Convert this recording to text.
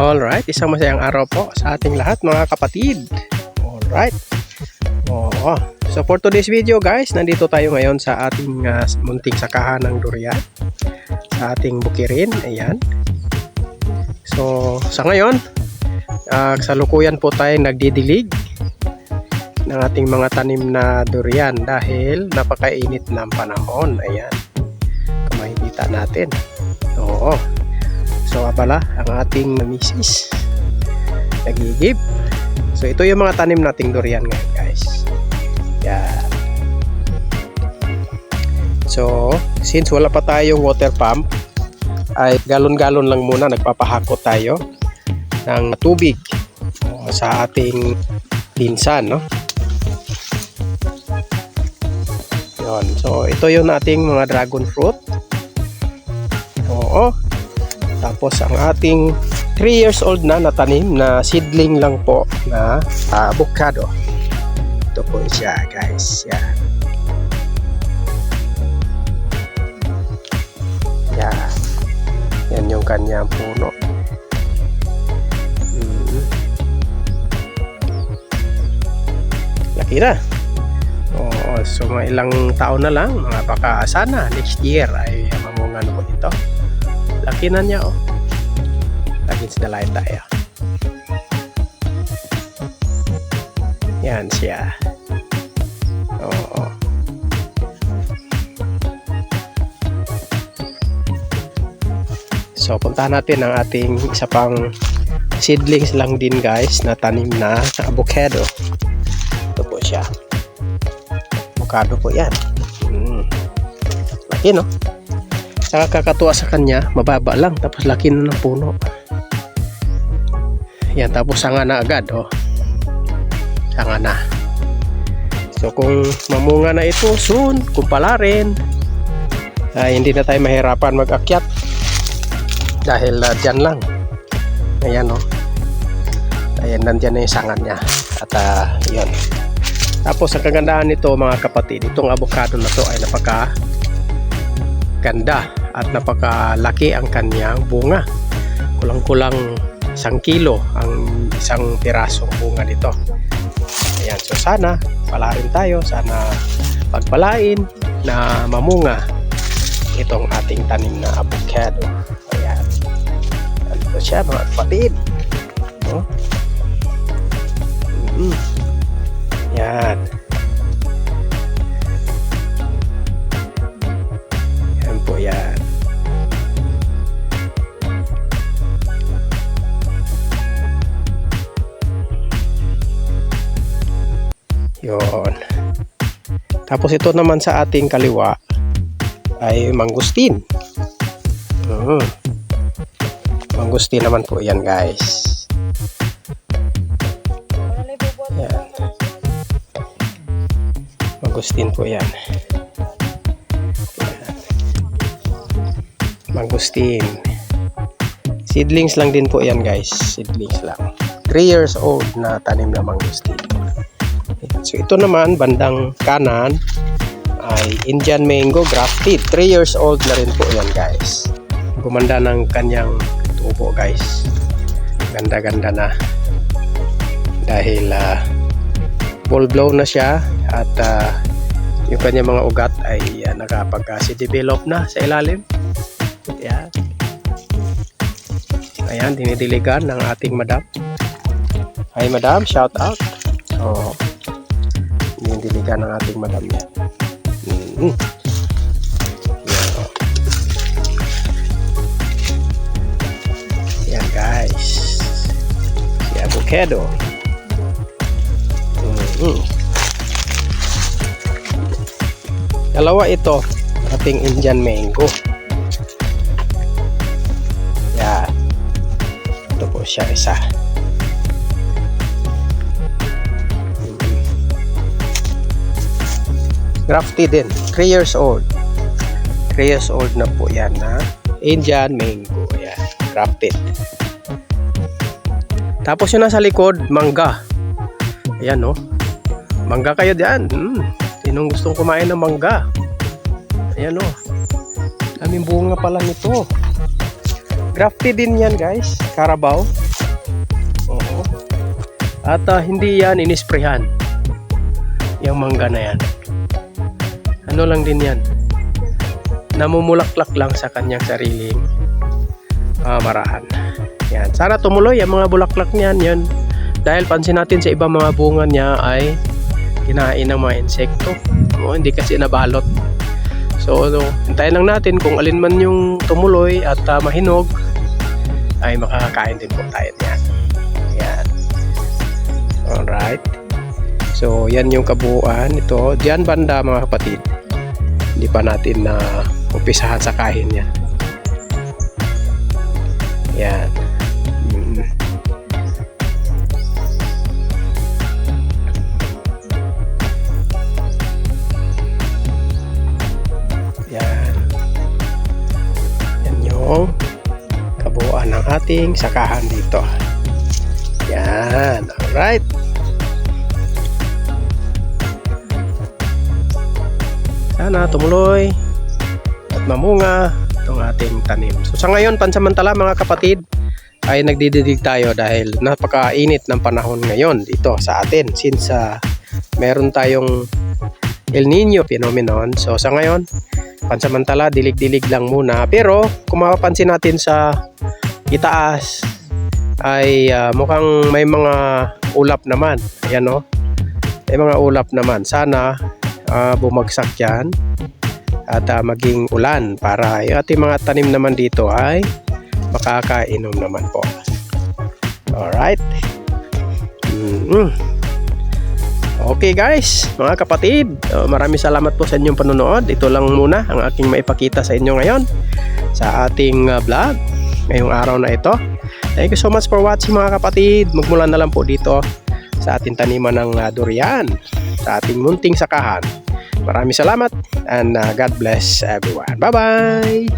Alright, isang masayang araw po sa ating lahat mga kapatid. Alright. Oo. So for today's video guys, nandito tayo ngayon sa ating uh, munting sakahan ng durian. Sa ating bukirin. Ayan. So sa ngayon, uh, kasalukuyan po tayo nagdidilig ng ating mga tanim na durian dahil napakainit ng panahon. Ayan. Kung makikita natin. Oo. So abala ang ating misis nagigib. So ito yung mga tanim nating durian ngayon guys. Yan. So since wala pa tayong water pump ay galon-galon lang muna nagpapahakot tayo ng tubig uh, sa ating pinsan no. Yun. So ito yung ating mga dragon fruit. Oo. Tapos ang ating 3 years old na natanim na seedling lang po na avocado. Ito po siya guys. Yan. Yan. Yan yung kanyang puno. Mm. Laki na. Oo, so ilang taon na lang, mga baka sana next year ay mamunga na po ito. Laki na niya oh. Lagins na lahat tayo. Yan siya. Oo. So puntahan natin ang ating isa pang seedlings lang din guys na tanim na avocado. Ito po siya. Avocado po yan. Mm. Laki no? Saka kakatuwa sa kanya, mababa lang, tapos laki na ng puno. Yan, tapos sanga na agad, oh. Sanga na. So, kung mamunga na ito soon, kung pala rin, ay hindi na tayo mahirapan mag-akyat. Dahil uh, dyan lang. Ayan, oh. Ayan, nandyan na yung sanga niya. At, uh, yun. Tapos, ang kagandahan nito, mga kapatid, itong avocado na to ay napaka ganda at napakalaki ang kanyang bunga. Kulang-kulang isang kilo ang isang pirasong bunga nito. Ayan, so sana pala rin tayo, sana pagpalain na mamunga itong ating tanim na avocado. Ayan. Ito siya mga kapatid. Oh. Mm. Yan. Yan Yon. Tapos ito naman sa ating kaliwa ay mangustin. Mm. Mangustin naman po yan guys. Yan. Mangustin po yan. Mangustin. Seedlings lang din po yan guys. Seedlings lang. 3 years old na tanim na mangustin. So ito naman bandang kanan ay Indian mango grafted. 3 years old na rin po yan guys. Gumanda ng kanyang tubo guys. Ganda-ganda na. Dahil uh, full blown na siya at uh, yung kanyang mga ugat ay uh, nakapag-develop na sa ilalim. Ayan. Ayan, dinidiligan ng ating madam. Hi madam, shout out. Oh, dinidiligan ng ating madam yan. Mm. Yan, oh. Yan guys. Si avocado. Mm. Dalawa ito, ating Indian mango. Yan. Ito po siya isa. Grafted din. 3 years old. 3 years old na po yan na Indian mango. Yan. Grafted. Tapos yung nasa likod, mangga. Ayan no. Mangga kayo diyan. Hmm. Sinong gustong kumain ng mangga? Ayan no. Daming bunga pala nito. Grafted din yan guys. Carabao. At ah, hindi yan inisprehan. Yung mangga na yan. Ano lang din yan. Namumulaklak lang sa kanyang sariling ah, marahan. Yan. Sana tumuloy ang mga bulaklak niyan. Yan. Dahil pansin natin sa ibang mga bunga niya ay kinain ng mga insekto. O, hindi kasi nabalot. So, ano, hintayin lang natin kung alin man yung tumuloy at ah, mahinog ay makakakain din po tayo niyan. Yan. Alright. So, yan yung kabuuan. Ito, diyan banda mga kapatid. Hindi pa natin na umpisahan sa kahin yan. Yan. Mm. Yan. Yan yung kabuuan ng ating sakahan dito. Yan. Alright. Sana tumuloy at mamunga itong ating tanim. So sa ngayon, pansamantala mga kapatid, ay nagdididig tayo dahil napakainit ng panahon ngayon dito sa atin since ah, meron tayong El Nino phenomenon. So sa ngayon, pansamantala dilig-dilig lang muna. Pero kung mapapansin natin sa itaas ay ah, mukhang may mga ulap naman. Ayan o. May mga ulap naman. Sana ah, bumagsak yan at ah, maging ulan para yung ating mga tanim naman dito ay makakainom naman po. Alright. mm Okay guys, mga kapatid, uh, maraming salamat po sa inyong panonood. Ito lang muna ang aking maipakita sa inyo ngayon sa ating uh, vlog ngayong araw na ito. Thank you so much for watching mga kapatid. Magmula na lang po dito sa ating taniman ng uh, durian, sa ating munting sakahan. Maraming salamat and uh, God bless everyone. Bye-bye!